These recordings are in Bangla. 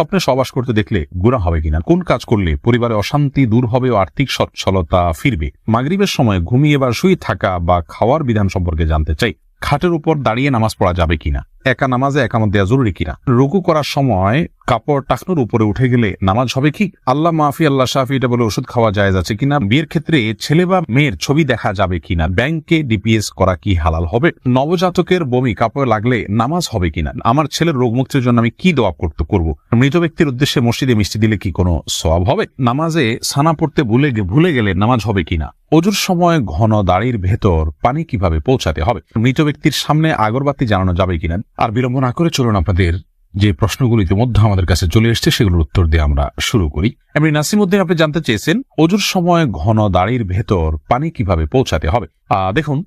স্বপ্নে সবাস করতে দেখলে গুণা হবে কিনা? কোন কাজ করলে পরিবারে অশান্তি দূর হবে ও আর্থিক সচ্ছলতা ফিরবে? মাগরীবের সময় ঘুমিয়ে বা শুয়ে থাকা বা খাওয়ার বিধান সম্পর্কে জানতে চাই। খাটের উপর দাঁড়িয়ে নামাজ পড়া যাবে কিনা? একা নামাজে একামত দেওয়া জরুরি কিনা? রুকু করার সময় কাপড় টাকনুর উপরে উঠে গেলে নামাজ হবে কি? আল্লাহ মাফি, আল্লাহ শাফি, এটা বলে ওষুধ খাওয়া যায় আছে কিনা? বিয়ের ক্ষেত্রে ছেলে বা মেয়ের ছবি দেখা যাবে কিনা? ব্যাংকে ডিপিএস করা কি হালাল হবে? নবজাতকের বমি কাপড় লাগলে নামাজ হবে কিনা? আমার ছেলের রোগ মুক্তির জন্য আমি কি দোয়া করতে করব? মৃত ব্যক্তির উদ্দেশ্যে মসজিদে মিষ্টি দিলে কি কোনো সওয়াব হবে? নামাজে সানা পড়তে ভুলে ভুলে গেলে নামাজ হবে কিনা? অজুর সময় ঘন দাড়ির ভেতর পানি কীভাবে পৌঁছাতে হবে? মৃত ব্যক্তির সামনে আগরবাতি জানানো যাবে কিনা? আর বিলম্ব না করে চলুন আপনাদের যে প্রশ্নগুলো ইতিমধ্যে আমাদের কাছে চলে এসছে সেগুলোর উত্তর দিয়ে আমরা শুরু করি। এমনি নাসিমুদ্দিন আপনি জানতে চেয়েছেন অজুর সময় ঘন দাড়ির ভেতর পানি কীভাবে পৌঁছাতে হবে? দেখুন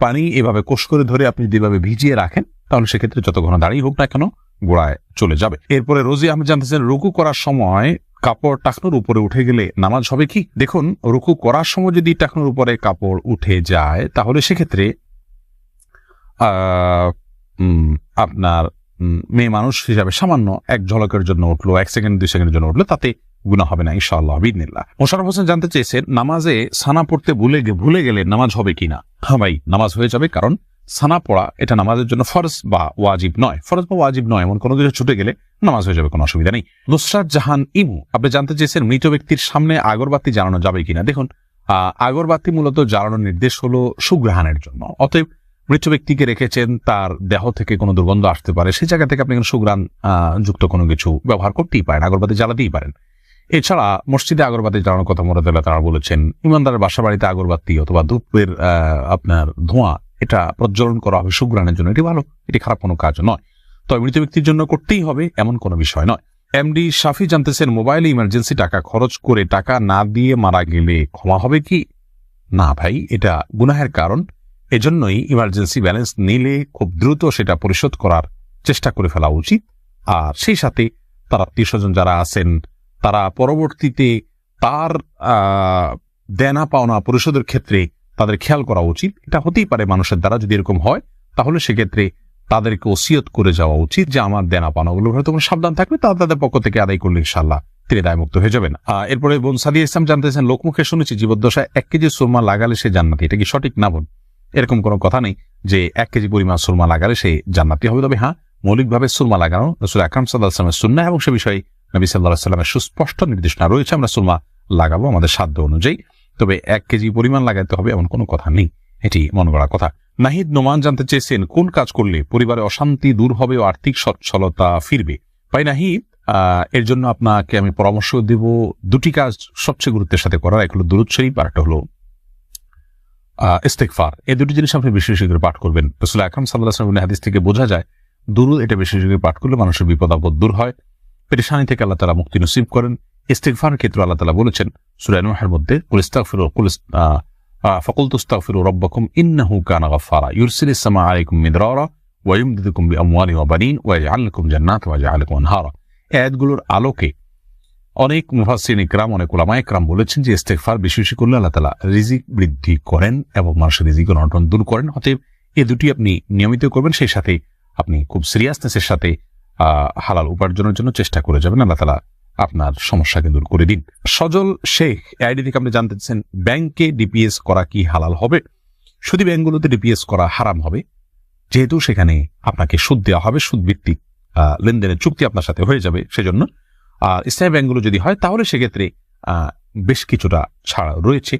পানি এভাবে কোষ করে ধরে আপনি যেভাবে ভিজিয়ে রাখেন তাহলে সেক্ষেত্রে যত ঘন দাড়ি হোক না কেন গোড়ায় চলে যাবে। এরপরে রোজি আপনি জানতেছেন রুকু করার সময় কাপড় টাকনোর উপরে উঠে গেলে নামাজ হবে কি? দেখুন রুকু করার সময় যদি টাকনোর উপরে কাপড় উঠে যায় তাহলে সেক্ষেত্রে আহ, আপনার মেয়ে মানুষ হিসাবে সামান্য এক ঝলকের জন্য উঠল, এক সেকেন্ড দুই সেকেন্ডের জন্য উঠল, তাতে গুণা হবে না, ইনশাআল্লাহ বিদিনিল্লাহ মোশারফ হোসেন জানতে চেয়েছেন, নামাজে সানা পড়তে ভুলে ভুলে গেলে নামাজ হবে কিনা? হ্যাঁ ভাই, নামাজ হয়ে যাবে কারণ সানা পড়া এটা নামাজের জন্য ফরজ বা ওয়াজিব নয়। ফরজ বা ওয়াজিব নয়, এমন কোনো কিছু ছুটে গেলে নামাজ হয়ে যাবে, কোনো অসুবিধা নেই। নুসরাত জাহান ইমু, আপনি জানতে চেয়েছেন মৃত ব্যক্তির সামনে আগরবাতি জ্বালানো যাবে কিনা? দেখুন আগরবাতি মূলত জ্বালানোর নির্দেশ হলো সুগ্রহাণের জন্য, অতএব মৃত ব্যক্তিকে রেখেছেন, তার দেহ থেকে কোনো দুর্গন্ধ আসতে পারে সেই জায়গা থেকে আপনি কোনো সুগ্রাণ যুক্ত কোনো কিছু ব্যবহার করতেই পারেন, আগরবাতি জ্বালাতেই পারেন। এছাড়া মসজিদে আগরবাতি জ্বালানোর কথা মোরাদাল্লাহ তারা বলেছেন, ইমানদারের বাসা বাড়িতে আগরবাতি অথবা ধূপের আপনার ধোঁয়া, এটা প্রজ্বলন করা হবে সুগ্রাণের জন্য। এটি ভালো, এটি খারাপ কোনো কাজ নয়। তবে মৃত ব্যক্তির জন্য করতেই হবে এমন কোনো বিষয় নয়। এমডি শাফি জানতেছেন, মোবাইলে ইমার্জেন্সি টাকা খরচ করে টাকা না দিয়ে মারা গেলে ক্ষমা হবে কি? না ভাই, এটা গুনাহের কারণ। এজন্যই ইমার্জেন্সি ব্যালেন্স নিলে খুব দ্রুত সেটা পরিশোধ করার চেষ্টা করে ফেলা উচিত। আর সেই সাথে তার আত্মীয় স্বজন যারা আছেন, তারা পরবর্তীতে তার দেনা পাওনা পরিশোধের ক্ষেত্রে তাদের খেয়াল করা উচিত। এটা হতেই পারে মানুষের দ্বারা যদি এরকম হয়, তাহলে সেক্ষেত্রে তাদেরকে ওসিয়ত করে যাওয়া উচিত যে আমার দেনা পাওনাগুলো হয়তো কোনো সাবধান থাকবে, তারা তাদের পক্ষ থেকে আদায় করলে ইনশাল্লাহ তিনি দায়মুক্ত হয়ে যাবেন। এরপরে বোন সাদিয়া ইসলাম জানতেছেন লোকমুখে শুনেছি জীবদ্দশায় এক কেজি সুরমা লাগালে সে জান্নাতি। এটা কি সঠিক না বোন? এরকম কোনো কথা নেই যে এক কেজি পরিমাণ সুরমা লাগালে সে জান্নাতি হবে। তবে হ্যাঁ মৌলিকভাবে সুরমা লাগানো রসুল আকরাম সাল্লাহ আসলামের সুন্না এবং সে বিষয়ে নবী সাল্লাহ সাল্লামের সুস্পষ্ট নির্দেশনা রয়েছে, আমরা সুরমা লাগাবো আমাদের সাধ্য অনুযায়ী। তবে এক কেজি পরিমাণ লাগাইতে হবে এমন কোনো কথা নেই, এটি মন গড়া কথা। নাহিদ নোমান জানতে চেয়েছেন, কোন কাজ করলে পরিবারে অশান্তি দূর হবে ও আর্থিক সচ্ছলতা ফিরবে? ভাই নাহিদ এর জন্য আপনাকে আমি পরামর্শ দেব। দুটি কাজ সবচেয়ে গুরুত্বের সাথে করার, এক হলো দুরুদ শরীফ আর একটা হলো আহ, ইস্তেগফার। এই দুটি জিনিস আপনি বেশি বেশি করে পাঠ করবেন। রসুল আকরাম সাল্লাহ হাদিস থেকে বোঝা যায় দুরুদ এটা বেশি বেশি করে পাঠ করলে মানুষের বিপদ আপদ দূর হয়। পেরেশানি থেকে আল্লাহ তালা মুক্তি নসিব করেন। ইস্তেগফারের ক্ষেত্রে আল্লাহ তালা বলেছেন সুরায় নূহের মধ্যে ইন্নাহু কানা গাফফারা ইউরসিলিস সামা আলাইকুম মিদরারা ওয়া ইউমদিদুকুম বিআমওয়ালি ওয়া বানিন ওয়া ইয়াজআল জান্নাত আনহারা। আলোকে অনেক মুফাসসিরিন ইকরাম, অনেক উলামা ইকরাম বলেছেন যে ইস্তেগফার বেশি বেশি করলে আল্লাহ তাআলা রিজিক বৃদ্ধি করেন এবং মানুষের রিজিক অনটন দূর করেন। অতএব এই দুটি আপনি নিয়মিত করবেন, সেই সাথে আপনি খুব সিরিয়াসনেসের সাথে হালাল উপার্জনের জন্য চেষ্টা করে যাবেন। আল্লাহ তালা আপনার সমস্যাকে দূর করে দিন। সজল শেখ আইডি থেকে আপনি জানতে চাচ্ছেন, ব্যাংকে ডিপিএস করা কি হালাল হবে? শুধু ব্যাংকগুলোতে ডিপিএস করা হারাম হবে? যেহেতু সেখানে আপনাকে সুদ দেওয়া হবে সুদ ভিত্তিক লেনদেনের চুক্তি আপনার সাথে হয়ে যাবে, সেজন্য আর ইসলামী ব্যাংকগুলো যদি হয়, তাহলে সেক্ষেত্রে বেশ কিছুটা ছাড় রয়েছে।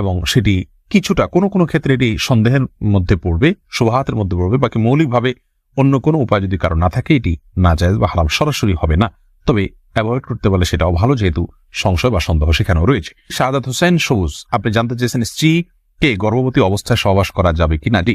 এবং সেটি কিছুটা, কোনো কোনো ক্ষেত্রে এটি সন্দেহের মধ্যে পড়বে, শোভাহাতের মধ্যে পড়বে, বাকি মৌলিকভাবে অন্য কোনো উপায় যদি কারও না থাকে, এটি না যায় বা হারাম সরাসরি হবে না। তবে অ্যাভয়েড করতে পারলে সেটাও ভালো, যেহেতু সংশয় বা সন্দেহ সেখানেও রয়েছে। শাহাদাত হোসেন, সবুজ, আপনি জানতে চেয়েছেন স্ত্রীকে গর্ভবতী অবস্থায় সহবাস করা যাবে কিনা? জি।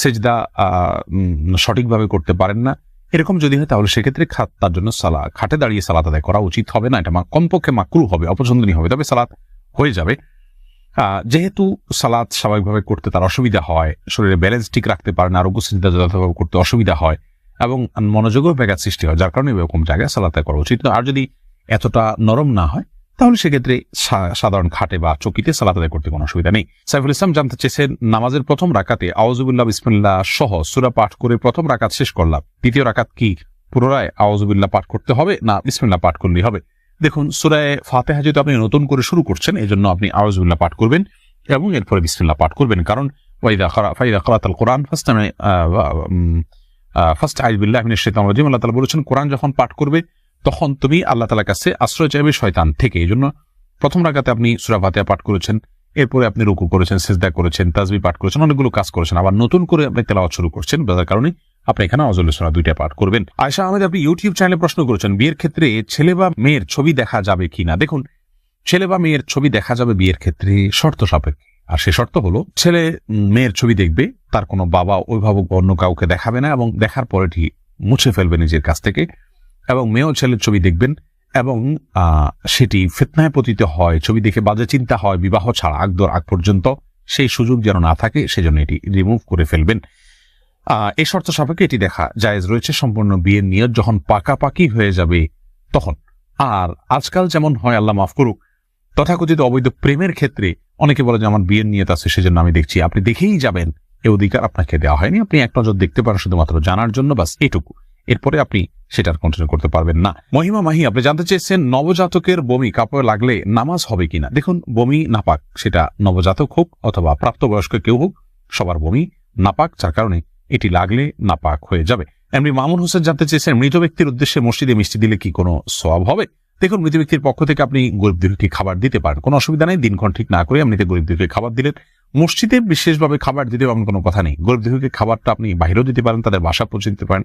সেজদা সঠিকভাবে করতে পারেন না। এরকম যদি হয় তাহলে সেক্ষেত্রে খাত, তার জন্য সালা খাটে দাঁড়িয়ে সালাত আদায় করা উচিত হবে না, এটা কমপক্ষে মাকরু হবে, অপছন্দনীয় হবে, তবে সালাত হয়ে যাবে। যেহেতু সালাদ স্বাভাবিকভাবে করতে তার অসুবিধা হয়, শরীরে ব্যালেন্স ঠিক রাখতে পারে না আরোগ্য চিন্তা যথাযথভাবে করতে অসুবিধা হয়, এবং মনোযোগও ব্যাঘাত সৃষ্টি হয়, যার কারণে এরকম জায়গায় সালাত আদায় করা উচিত। আর যদি এতটা নরম না হয় তাহলে সেক্ষেত্রে সাধারণ খাটে বা চকিতে সালাত আদায় করতে কোনো অসুবিধা নেই। সাইফুল ইসলাম জানতে চেয়েছেন, নামাজের প্রথম রাকাতে আওয়াজুবিল্লাহ বিসমিল্লাহ সহ সুরা পাঠ করে প্রথম রাকাত শেষ করলাম। দ্বিতীয় রাকাত কি পুনরায় আওয়াজুবিল্লাহ পাঠ করতে হবে না বিসমিল্লাহ পাঠ করলেই হবে? দেখুন, সুরায় ফাতেহা যেহেতু আপনি নতুন করে শুরু করছেন এই জন্য আপনি আওয়াজুবিল্লাহ পাঠ করবেন এবং এরপরে বিসমিল্লাহ পাঠ করবেন। কারণ ফার্স্ট টাইমে ফার্স্ট শেতাম রাজিম, আল্লাহ তালা বলেছেন, কোরআন যখন পাঠ করবে তখন তুমি আল্লাহ তালার কাছে আশ্রয় চাইবে শয়তান থেকে। এই জন্য প্রথম রাগাতে আপনি সুরা ফাতেহা পাঠ করেছেন, এরপরে আপনি রুকু করেছেন, সেজদা করেছেন তাজবি পাঠ করেছেন, অনেকগুলো কাজ করেছেন। আবার নতুন করে আপনি তেলাওয়াত শুরু করছেন, যার কারণে আপনি এখানে অজল সোনা দুইটা পাঠ করবেন। আয়সা আহমেদ, আপনি ইউটিউব চ্যানেলে প্রশ্ন করেছেন, বিয়ের ক্ষেত্রে ছেলে বা মেয়ের ছবি দেখা যাবে কিনা? দেখুন, ছেলে বা মেয়ের ছবি দেখা যাবে বিয়ের ক্ষেত্রে শর্ত সাপেক্ষে। আর সে শর্ত হলো, ছেলে মেয়ের ছবি দেখবে, তার কোনো বাবা, অভিভাবক অন্য কাউকে দেখাবে না এবং দেখার পরে ঠিক মুছে ফেলবে নিজের কাছ থেকে। এবং মেয়েও ছেলের ছবি দেখবেন এবং সেটি ফিতনায় পতিত হয়, ছবি দেখে বাজে চিন্তা হয়, বিবাহ ছাড়া আগদর আগ পর্যন্ত সেই সুযোগ যেন না থাকে, সেজন্য এটি রিমুভ করে ফেলবেন। এই শর্ত সাপেক্ষে এটি দেখা জায়েজ রয়েছে, সম্পূর্ণ বিয়ের নিয়ত যখন পাকাপাকি হয়ে যাবে তখন। আর আজকাল যেমন হয়, আল্লাহ মাফ করুক, তথাকথিত অবৈধ প্রেমের ক্ষেত্রে অনেকে বলে যে, আমার বিয়ের নিয়ত আছে, সেজন্য আমি দেখছি, আপনি দেখেই যাবেন, এ অধিকার আপনাকে দেওয়া হয়নি, আপনি এক নজর দেখতে পারেন, শুধুমাত্র জানার জন্য, বাস এটুকু। এরপরে আপনি সেটার কন্টিনিউ করতে পারবেন না। মহিমা মাহি, আপনি জানতে চেয়েছেন নবজাতকের বমি কাপড়ে লাগলে নামাজ হবে কিনা? দেখুন, বমি নাপাক, সেটা নবজাতক হোক অথবা প্রাপ্তবয়স্ক কেউ হোক, সবার বমি নাপাক, যার কারণে এটি লাগলে নাপাক হয়ে যাবে। এমনি মামুন হোসেন জানতে চেয়েছেন, মৃত ব্যক্তির উদ্দেশ্যে মসজিদে মিষ্টি দিলে কি কোনো সওয়াব হবে? দেখুন, মৃত ব্যক্তির পক্ষ থেকে আপনি গরিব দুঃখী খাবার দিতে পারেন। কোনো অসুবিধা নেই, দিনক্ষণ ঠিক না করে এমনিতে গরিব দুঃখী খাবার দিলেন। মসজিদে বিশেষভাবে খাবার দিতে এমন কোনো কথা নেই। গরিব দুঃখীকে খাবারটা আপনি বাইরেও দিতে পারেন, তাদের বাসা পৌঁছে দিতে পারেন।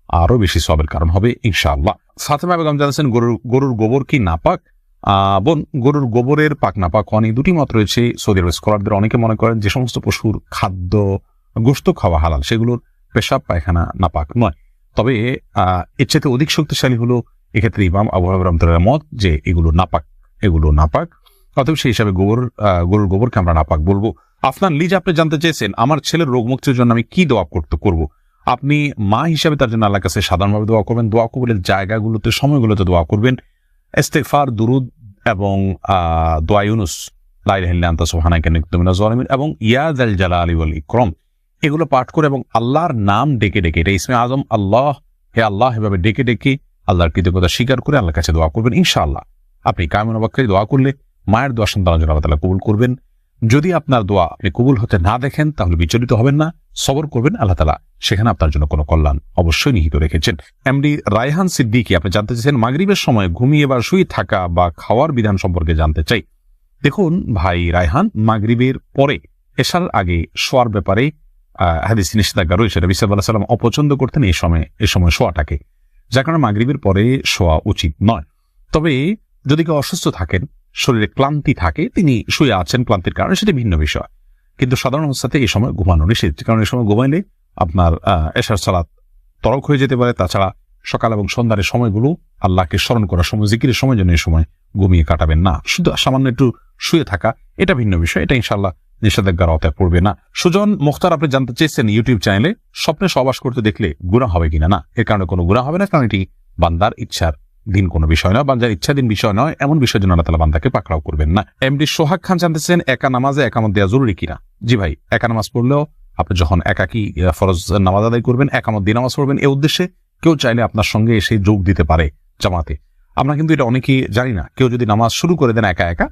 আরও বেশি সবের কারণ হবে, ইনশাআল্লাহ। ফাতেমা বেগম জানাচ্ছেন, গরুর গরুর গোবর কি নাপাক? বোন, গরুর গোবরের পাক নাপাক নিয়ে দুটি মত রয়েছে সৌদি আরব স্কলারদের। অনেকে মনে করেন যে সমস্ত পশুর খাদ্য, গোস্ত খাওয়া হালাল, সেগুলোর পেশাব, পায়খানা নাপাক নয়। তবে এর চাইতে অধিক শক্তিশালী হলো এক্ষেত্রে ইমাম আবু রহমতুল্লাহ মত যে এগুলো নাপাক এগুলো নাপাক। অতএব সেই হিসাবে গোবর গরুর গোবরকে আমরা নাপাক বলব। আফনান, লিজ, আপনি জানতে চেয়েছেন, আমার ছেলের রোগ মুক্তির জন্য আমি কি দোয়া করতে, করব? আপনি মা হিসাবে তার জন্য আল্লাহর কাছে সাধারণভাবে দোয়া করবেন। দোয়া কবুলের জায়গাগুলোতে, সময়গুলোতে দোয়া করবেন। ইস্তেগফার, দুরুদ এবং দোয়া ইউনুস। কুনতু মিনাজ জালিমিন এবং ইয়া জাল জালালি ওয়াল ইকরাম। এগুলো পাঠ করে এবং আল্লাহর নাম ডেকে ডেকে, এটা ইসমে আজম, আল্লাহ, হে আল্লাহ এভাবে ডেকে ডেকে আল্লাহর কৃতজ্ঞতা স্বীকার করে আল্লাহর কাছে দোয়া করবেন ইনশাআল্লাহ। আপনি কায়মন অবাক্যে দোয়া করলে মায়ের দোয়া সন্তান আল্লাহ তাআলা কবুল করবেন। যদি আপনার দোয়া আপনি কবুল হতে না দেখেন, তাহলে বিচলিত হবেন না। সবর করবেন আল্লাহ তালা সেখানে আপনার জন্য কোনো কল্যাণ অবশ্যই নিহিত রেখেছেন। এমডি রায়হান সিদ্দিকি, আপনি জানতে চাইছেন, মাগরিবের সময় ঘুমিয়ে বা শুয়ে থাকা বা খাওয়ার বিধান সম্পর্কে জানতে চাই। দেখুন ভাই রায়হান, মাগরিবের পরে এশার আগে শোয়ার ব্যাপারে হাদিস নিষেধাজ্ঞা রয়েছে। সাল্লাল্লাহু আলাইহি সাল্লাম অপছন্দ করতেন এই সময় এই সময় শোয়াটাকে। যার কারণে মাগরিবের পরে শোয়া উচিত নয়। তবে যদি কেউ অসুস্থ থাকেন শরীরে ক্লান্তি থাকে, তিনি শুয়ে আছেন ক্লান্তির কারণে, সেটি ভিন্ন বিষয়। কিন্তু সাধারণ অবস্থাতে এই সময় ঘুমানো নিষেধ, কারণ এই সময় ঘুমাইলে আপনার এশার সালাত তরক হয়ে যেতে পারে। তাছাড়া সকাল এবং সন্ধ্যার সময়গুলো আল্লাহকে স্মরণ করার সময়, জিকিরের সময় জন্য এই সময় ঘুমিয়ে কাটাবেন না। শুধু সামান্য একটু শুয়ে থাকা, এটা ভিন্ন বিষয়, এটা ইনশাল্লাহ নিষেধাজ্ঞার আওতায় পড়বে না। সুজন মুখতার, আপনি জানতে চেয়েছেন ইউটিউব চ্যানেলে, স্বপ্নে সবাস করতে দেখলে গুণা হবে কিনা? না, এর কারণে কোনো গুণা হবে না, কারণ এটি বান্দার ইচ্ছার দিন কোনো বিষয় নয়, বান্দার ইচ্ছাধীন বিষয় নয়, এমন বিষয় জন্য আল্লাহ বান্দাকে পাকড়াও করবেন না। এমডি সোহাগ খান জানতেছেন একা নামাজে একামত দেওয়া জরুরি কিনা? জি ভাই, একা নামাজ পড়লেও আপনি যখন একাকি ফরজ নামাজ আদায় করবেন, একামত দিয়ে নামাজ পড়বেন এই উদ্দেশ্যে কেউ চাইলে আপনার সঙ্গে এসে যোগ দিতে পারে জামাতে। আমরা কিন্তু এটা অনেকেই জানি না। কেউ যদি নামাজ শুরু করে দেন একা একা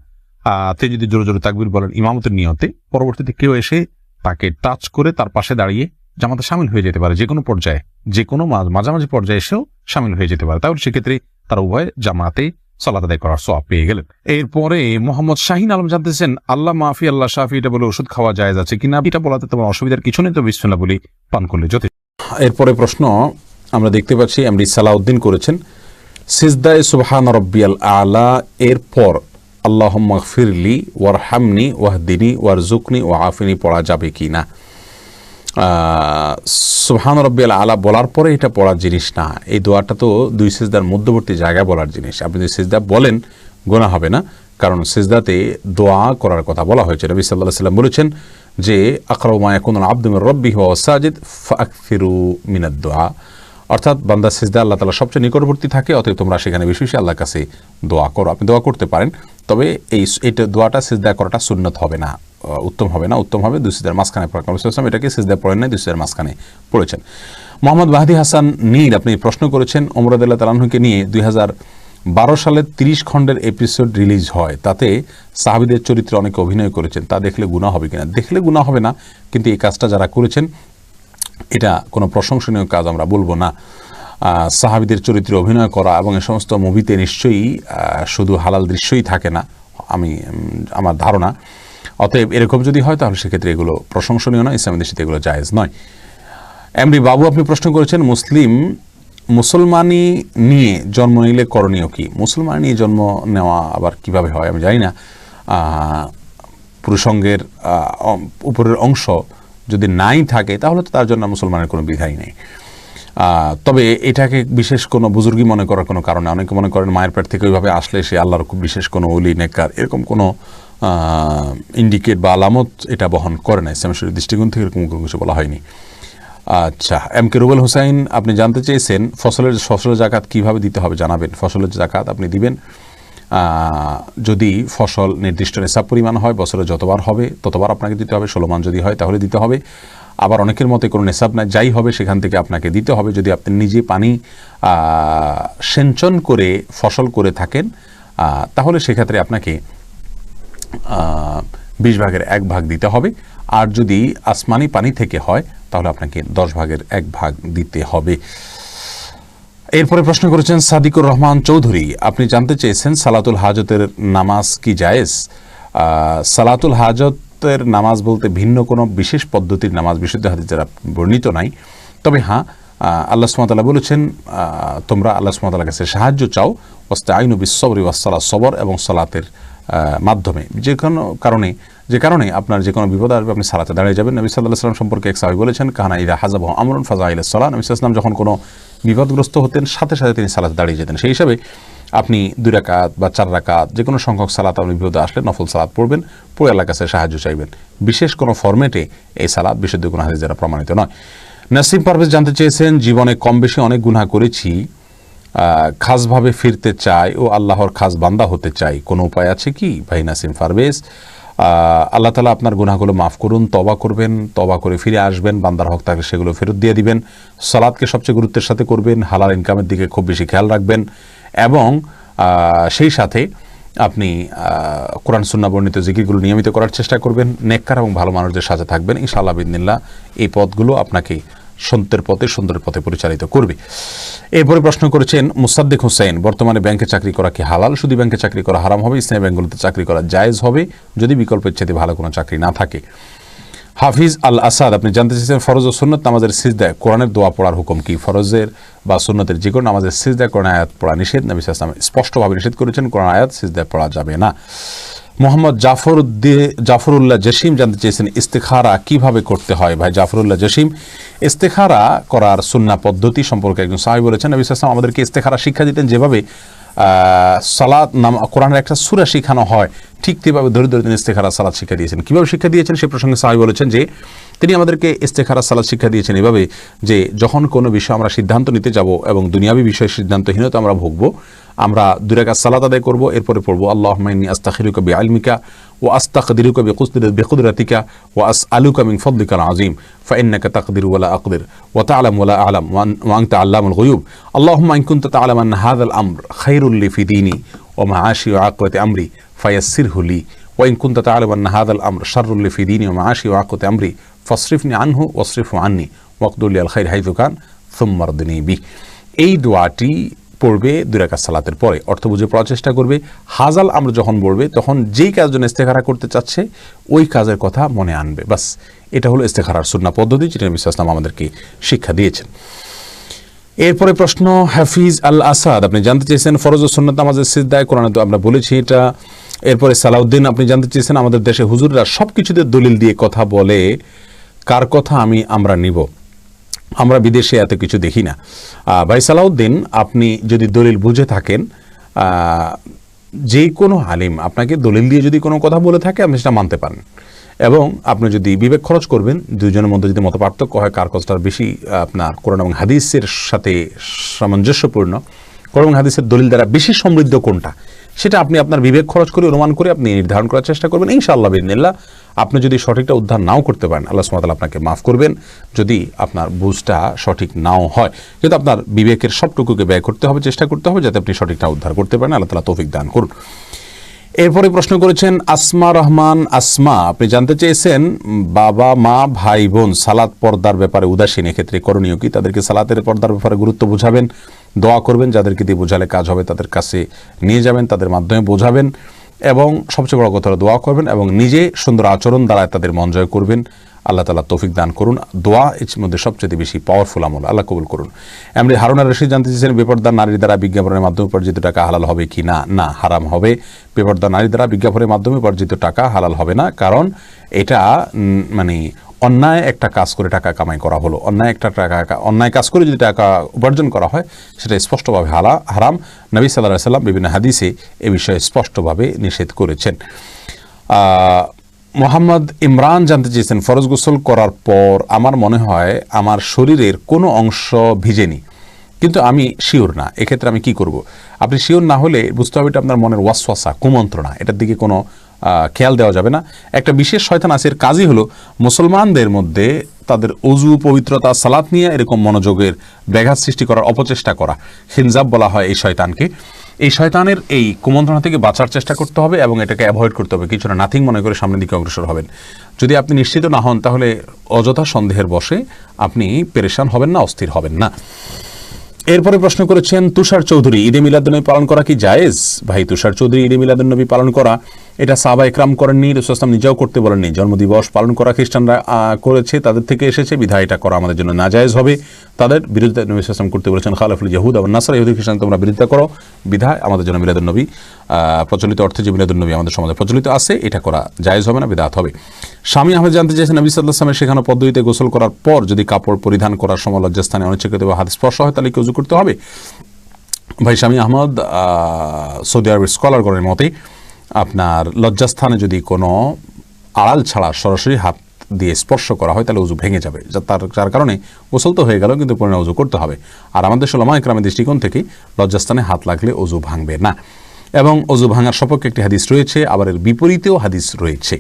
তিনি যদি জোরে জোরে তাকবির বলেন ইমামতের নিয়তে, পরবর্তীতে কেউ এসে তাকে টাচ করে তার পাশে দাঁড়িয়ে জামাতে সামিল হয়ে যেতে পারে যে কোনো পর্যায়ে যে কোনো মাঝামাঝি পর্যায়ে এসেও সামিল হয়ে যেতে পারে। তাহলে সেক্ষেত্রে তারা উভয় জামাতে সালাত আদায় করার সব পেয়ে গেলেন। এরপরে মোহাম্মদ শাহিন আলম জানতেছেন, আল্লাহ মাফি, আল্লাহ শাফি, এটা বলে ওষুধ খাওয়া যায় আছে কিনা? এটা বলাতে তোমার অসুবিধার কিছু নেই, তো বিসমিল্লা বলি পান করলে যথেষ্ট। এরপরে প্রশ্ন, আমরা দেখতে পাচ্ছি এমডি সালাউদ্দিন করেছেন, সিজদায় সুবহান রব্বিয়াল আলা, এরপর আল্লাহ ফিরলি ওয়ার হামনি ওয়াহদিনী ওয়ার জুকনি ও আফিনি, পড়া যাবে কি না সুবহান রব্বিয়াল আলা বলার পরে এটা পড়ার জিনিস না। এই দোয়াটা তো দুই সেজদার মধ্যবর্তী জায়গায় বলার জিনিস। আপনি যদি সেজদা বলেন গোনা হবে না। কারণ সেজদাতে দোয়া করার কথা বলা হয়েছে। রবি সাল্লাহ সাল্লাম বলেছেন যে আকরমায় কোন আব্দুমের রব্বি হওয়া সাজিদ ফাকফিরু মিনাদ দোয়া। অর্থাৎ বান্দা সিজদা আল্লাহ তালা সবচেয়ে নিকটবর্তী থাকে, অতএব তোমরা সেখানে বেশি বেশি আল্লাহর কাছে দোয়া করো। আপনি দোয়া করতে পারেন, তবে এই এটা দোয়াটা সিজদা করাটা সুন্নত হবে না উত্তম হবে না। উত্তম হবে দুই সিজদার মাঝখানে পড়া এটাকে সিজদা পড়েন নাই, দুই সিজদার মাঝখানে পড়েছেন। মোহাম্মদ মাহাদি হাসান নীর আপনি প্রশ্ন করেছেন ওমরাদুল্লাহ তালাহুকে নিয়ে দুই হাজার বারো সালে তিরিশ খণ্ডের এপিসোড রিলিজ হয়, তাতে সাহাবিদের চরিত্রে অনেকে অভিনয় করেছেন। তা দেখলে গুণা হবে কিনা? দেখলে গুণা হবে না, কিন্তু এই কাজটা যারা করেছেন এটা কোনো প্রশংসনীয় কাজ আমরা বলব না। সাহাবিদের চরিত্রে অভিনয় করা এবং এ সমস্ত মুভিতে নিশ্চয়ই শুধু হালাল দৃশ্যই থাকে না, আমি আমার ধারণা। অতএব এরকম যদি হয় তাহলে সেক্ষেত্রে এগুলো প্রশংসনীয় নয়, ইসলামী দেশে এগুলো জায়েজ নয়। এমডি বাবু, আপনি প্রশ্ন করেছেন, মুসলিম মুসলমানি নিয়ে জন্ম নিলে করণীয় কি? মুসলমান নিয়ে জন্ম নেওয়া আবার কীভাবে হয় আমি জানি না। পুরুষঙ্গের উপরের অংশ যদি নাই থাকে, তাহলে তো তার জন্য মুসলমানের কোনো বিধাই নেই। তবে এটাকে বিশেষ কোনো বুজুর্গি মনে করার কোনো কারণে অনেকে মনে করেন মায়ের পেট থেকে ওইভাবে আসলে সে আল্লাহর খুব বিশেষ কোনো অলি নেকার এরকম কোনো ইন্ডিকেট বা আলামত এটা বহন করে না ইসলাম দৃষ্টিকোণ থেকে এরকম কোনো কিছু বলা হয়নি। আচ্ছা এম কে রুবেল হোসাইন, আপনি জানতে চেয়েছেন ফসলের ফসলের জাকাত কীভাবে দিতে হবে জানাবেন। ফসলের জাকাত আপনি দিবেন। যদি ফসল নির্দিষ্ট নেশাব পরিমাণ হয়, বছরে যতবার হবে, ততবার আপনাকে দিতে হবে, ষোলো মান যদি হয়, তাহলে দিতে হবে। আবার অনেকের মতে কোনো নেশাব নাই, যাই হবে, সেখান থেকে আপনাকে দিতে হবে। যদি আপনি নিজে পানি সেঞ্চন করে ফসল করে থাকেন তাহলে সেক্ষেত্রে আপনাকে বিশ ভাগের এক ভাগ দিতে হবে। আর যদি আসমানি পানি থেকে হয়, তাহলে আপনাকে দশ ভাগের এক ভাগ দিতে হবে। এরপরে প্রশ্ন করেছেন সাদিকুর রহমান চৌধুরী, আপনি জানতে চেয়েছেন সালাতুল হাজতের নামাজ কি জায়েজ? সালাতুল হাজতের নামাজ বলতে ভিন্ন কোনো বিশেষ পদ্ধতির নামাজ, বিশুদ্ধ হাদিস যারা বর্ণিত নাই। তবে হ্যাঁ আল্লাহ সুমতাল্লাহ বলেছেন তোমরা আল্লাহ সুমতাল্লাহ কাছে সাহায্য চাও ওস্তে আইনু বিশ্বরি ওয়াসালা সবর এবং সালাতের মাধ্যমে। যে কোনো কারণে, যে কারণে আপনার যে কোনো বিপদ আসবে, আপনি সালাতে দাঁড়িয়ে যাবেন। নবী সাল্লাহ সাল্লাম সম্পর্কে এক সাহাবি বলেছেন, কাহানা ইরা হাজাব আমরুন ফাজা আইল সাল্লাহ নবী সাল্লাম যখন কোনো বিপদগ্রস্ত হতেন, সাথে সাথে তিনি সালাতে দাঁড়িয়ে যেতেন। সেই হিসাবে আপনি দুই রাকাত বা চার রাকাত যে কোনো সংখ্যক সালাত আপনি বিপদে আসলে নফল সালাত পড়বেন, পড়ে আল্লাহ কাছে সাহায্য চাইবেন। বিশেষ কোনো ফরম্যাটে এই সালাদ বিশুদ্ধ কোনো হাদিস দ্বারা প্রমাণিত নয়। নাসিম পারভেজ জানতে চেয়েছেন, জীবনে কম বেশি অনেক গুনাহ করেছি খাসভাবে ফিরতে চাই ও আল্লাহর খাস বান্দা হতে চাই। কোনো উপায় আছে কি? ভাই নাসিম পারভেজ আল্লাহ তালা আপনার গুনাহগুলো মাফ করুন তবা করবেন তবা করে ফিরে আসবেন, বান্দার হক থাকলে সেগুলো ফেরত দিয়ে দিবেন সালাদকে সবচেয়ে গুরুত্বের সাথে করবেন, হালাল ইনকামের দিকে খুব বেশি খেয়াল রাখবেন এবং সেই সাথে আপনি কোরআন সুন্না বর্ণিত জিকিরগুলো নিয়মিত করার চেষ্টা করবেন, নেককার এবং ভালো মানুষদের সাথে থাকবেন। ইনশাআল্লাহ বিদিনিল্লাহ এই পদগুলো আপনাকে সন্তের পথে, সুন্দরের পথে পরিচালিত করবে। এরপরে প্রশ্ন করেছেন, মুসাদ্দিক হোসেন বর্তমানে ব্যাংকে চাকরি করা কি হালাল? শুধু ব্যাংকে চাকরি করা হারাম হবে, ইসলামী ব্যাংকগুলোতে চাকরি করা জায়েজ হবে, যদি বিকল্পের চেয়ে ভালো কোনো চাকরি না থাকে। হাফিজ আল আসাদ আপনি জানতে চেয়েছেন, ফরজ ও সুন্নত নামাজের সিজদায় কোরআনের দোয়া পড়ার হুকুম কি? ফরজের বা সুন্নতের যে কোনো নামাজের সিজদায় কোরআন আয়াত পড়া নিষেধ? নবী সাল্লাম স্পষ্টভাবে নিষেধ করেছেন, কোরআন আয়াত সিজদায় পড়া যাবে না। মোহাম্মদ জাফর জাফরুল্লাহ জসিম জানতে চেয়েছেন ইস্তেখারা কীভাবে করতে হয়। ভাই জাফরুল্লাহ জসিম, ইস্তেখারা করার সুন্না পদ্ধতি সম্পর্কে একজন সাহেব বলেছেন, নবী আমাদেরকে ইস্তেখারা শিক্ষা দিতেন যেভাবে সালাত নাম, কোরআনের একটা সুরা শেখানো হয়, ঠিক তেভাবে ধরে ধরে তিনি ইস্তেখারা সালাত শিক্ষা দিয়েছেন। কীভাবে শিক্ষা দিয়েছেন? সে প্রসঙ্গে সাহেব বলেছেন যে, তিনি আমাদেরকে ইস্তেখারা সালাত শিক্ষা দিয়েছেন এভাবে যে, যখন কোনো বিষয় আমরা সিদ্ধান্ত নিতে যাব এবং দুনিয়াবী বিষয়ে সিদ্ধান্তহীনতা আমরা ভুগবো আমরা দুরাকা সালাত আদায় করবো এরপরে পড়বো আল্লাহ মাইনি আস্তাখিরুকা বি আলমিকা ও আস্তাকদিরুকা বেকুদরাতিকা ও আস আলুকা মিন ফদলিকা আজিম فإنك تقدر ولا أقدر وتعلم ولا أعلم وأن- وأنت علام الغيوب اللهم إن كنت تعلم أن هذا الأمر خير لي في ديني ومعاشي وعاقبة أمري فيسره لي وإن كنت تعلم أن هذا الأمر شر لي في ديني ومعاشي وعاقبة أمري فاصرفني عنه واصرفه عني واقدر لي الخير حيث كان ثم ارضني به এই দোয়াটি পড়বে দুই রাকাত সালাতের পরে। অর্থ বুঝে পড়ার চেষ্টা করবে। হাজাল আমরা যখন বলবে, তখন যেই কাজ জন্য ইস্তেখারা করতে চাচ্ছে, ওই কাজের কথা মনে আনবে। বাস, এটা হলো ইস্তেখারার সুন্না পদ্ধতি, যেটা নবী ওয়াসাল্লাম আমাদেরকে শিক্ষা দিয়েছেন। এরপরে প্রশ্ন, হাফিজ আল আসাদ আপনি জানতে চেয়েছেন ফরজ ও সুন্নত নামাজের সিদ্ধায় কোরআনে তো আমরা বলেছি এটা। এরপরে সালাউদ্দিন, আপনি জানতে চেয়েছেন আমাদের দেশে হুজুররা সব কিছুতে দলিল দিয়ে কথা বলে, কার কথা আমি, আমরা নিব? আমরা বিদেশে এত কিছু দেখি না। ভাই সালাউদ্দিন, আপনি যদি দলিল বুঝে থাকেন যে কোনো আলিম আপনাকে দলিল দিয়ে যদি কোনো কথা বলে থাকে, আপনি সেটা মানতে পারেন। এবং আপনি যদি বিবেক খরচ করবেন দুজনের মধ্যে যদি মত পার্থক্য হয়, কার কথাটা বেশি আপনার কোরআন এবং হাদিসের সাথে সামঞ্জস্যপূর্ণ, কোরআন এবং হাদিসের দলিল দ্বারা বেশি সমৃদ্ধ কোনটা? সেটা আপনি আপনার বিবেক খরচ করে, অনুমান করে আপনি নির্ধারণ করার চেষ্টা করবেন। ইনশাআল্লাহ বিদিনিল্লাহ আপনি যদি সঠিকটা উদ্ধার নাও করতে পারেন, আল্লাহ সুমাতাল আপনাকে মাফ করবেন। যদি আপনার বুঝটা সঠিক নাও হয়, কিন্তু আপনার বিবেকের সবটুকুকে ব্যয় করতে হবে, চেষ্টা করতে হবে, যাতে আপনি সঠিকটা উদ্ধার করতে পারেন। আল্লাহ তালা তৌফিক দান করুন। এরপরে প্রশ্ন করেছেন, আসমা রহমান, আসমা, আপনি জানতে চেয়েছেন, বাবা, মা, ভাই, বোন, সালাত পর্দার ব্যাপারে উদাসীন, এক্ষেত্রে করণীয় কি? তাদেরকে সালাতের পর্দার ব্যাপারে গুরুত্ব বোঝাবেন। দোয়া করবেন, যাদেরকে দিয়ে বোঝালে কাজ হবে তাদের কাছে নিয়ে যাবেন, তাদের মাধ্যমে বোঝাবেন এবং সবচেয়ে বড় কথা দোয়া করবেন এবং নিজে সুন্দর আচরণ দ্বারা তাদের মন জয় করবেন। আল্লাহ তালা তৌফিক দান করুন। দোয়া এর মধ্যে সবচেয়ে বেশি পাওয়ারফুল আমল। আল্লাহ কবুল করুন। এমনি হারুনা রশিদ জানতে চেয়েছেন, বেপরদার নারীর দ্বারা বিজ্ঞাপনের মাধ্যমে উপার্জিত টাকা হালাল হবে কি না? না, হারাম হবে। বেপরদার নারীর দ্বারা বিজ্ঞাপনের মাধ্যমে উপার্জিত টাকা হালাল হবে না, কারণ এটা মানে অন্যায় একটা কাজ করে টাকা কামাই করা হলো। অন্যায় একটা টাকা, অন্যায় কাজ করে যদি টাকা উপার্জন করা হয়, সেটা স্পষ্টভাবে হালা, হারাম। নবী সাল্লাহ সাল্লাম বিভিন্ন হাদিসে এ বিষয়ে স্পষ্টভাবে নিষেধ করেছেন। মোহাম্মদ ইমরান জানতে চেয়েছেন, ফরজ গোসল করার পর আমার মনে হয় আমার শরীরের কোনো অংশ ভিজেনি। কিন্তু আমি শিওর না, এক্ষেত্রে আমি কি করব? আপনি শিওর না হলে বুঝতে হবে এটা আপনার মনের ওয়াসওয়াসা, কুমন্ত্রণা। এটার দিকে কোনো খেয়াল দেওয়া যাবে না। একটা বিশেষ শয়তান আছে, এর কাজই হলো মুসলমানদের মধ্যে তাদের অজু, পবিত্রতা, সালাত নিয়ে এরকম মনোযোগের ব্যাঘাত সৃষ্টি করার অপচেষ্টা করা। হিনজাব বলা হয় এই শয়তানকে। এই শয়তানের এই কুমন্ত্রণা থেকে বাঁচার চেষ্টা করতে হবে এবং এটাকে অ্যাভয়েড করতে হবে। কিছুটা নাথিং মনে করে সামনের দিকে অগ্রসর হবেন। যদি আপনি নিশ্চিত না হন, তাহলে অযথা সন্দেহের বসে আপনি পেরেশান হবেন না, অস্থির হবেন না। এরপরে প্রশ্ন করেছেন, তুষার চৌধুরী, ঈদে মিলাদুন্নবী পালন করা কি জায়েজ? ভাই, তুষার চৌধুরী, ঈদে মিলাদুন্নবী পালন করা, এটা সাবা একরাম করেননি রসুলাম নিজেও করতে বলেননি। জন্মদিবস পালন করা খ্রিস্টানরা করেছে, তাদের থেকে এসেছে, বিধায় এটা করা আমাদের জন্য নাজায়েজ হবে। তাদের বিরুদ্ধে নবী সালাম করতে বলেছেন, খালাফুল ইয়াহুদ এবং নাসার, ইহুদি খ্রিস্টান তোমরা বিরোধিতা করো, বিধায় আমাদের জন্য মিলাদুন্নবী প্রচলিত অর্থে যে মিলাদুন্নবী আমাদের সমাজে প্রচলিত আছে, এটা করা জায়েজ হবে না, বিধাত হবে। স্বামী আহমেদ জানতে চাইছেন নবী সাল্লাহ সালামের শেখানো পদ্ধতিতে গোসল করার পর যদি কাপড় পরিধান করার সময় লজ্জাস্থানে অনিচ্ছাকৃত বা হাত স্পর্শ হয়, তাহলে কি উজু করতে হবে। ভাই স্বামী আহমদ সৌদি আরবের স্কলারগণের মতে, আপনার লজ্জাস্থানে যদি কোনো আড়াল ছাড়া সরাসরি হাত দিয়ে স্পর্শ করা হয়, তাহলে উজু ভেঙে যাবে। যা তার, যার কারণে গোসল তো হয়ে গেল, কিন্তু পরিণাম উজু করতে হবে। আর আমাদের সোলামা একরামের দৃষ্টিকোণ থেকে লজ্জাস্থানে হাত লাগলে উজু ভাঙবে না। এবং অজু ভাঙার সপক্ষে একটি হাদিস রয়েছে, আবার এর বিপরীতেও হাদিস রয়েছে।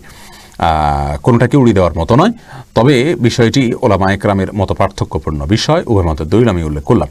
কোনোটাকে উড়িয়ে দেওয়ার মতো নয়। তবে বিষয়টি ওলামা একরামের মতো পার্থক্যপূর্ণ বিষয়, উভয় মতো দলিল আমি উল্লেখ করলাম।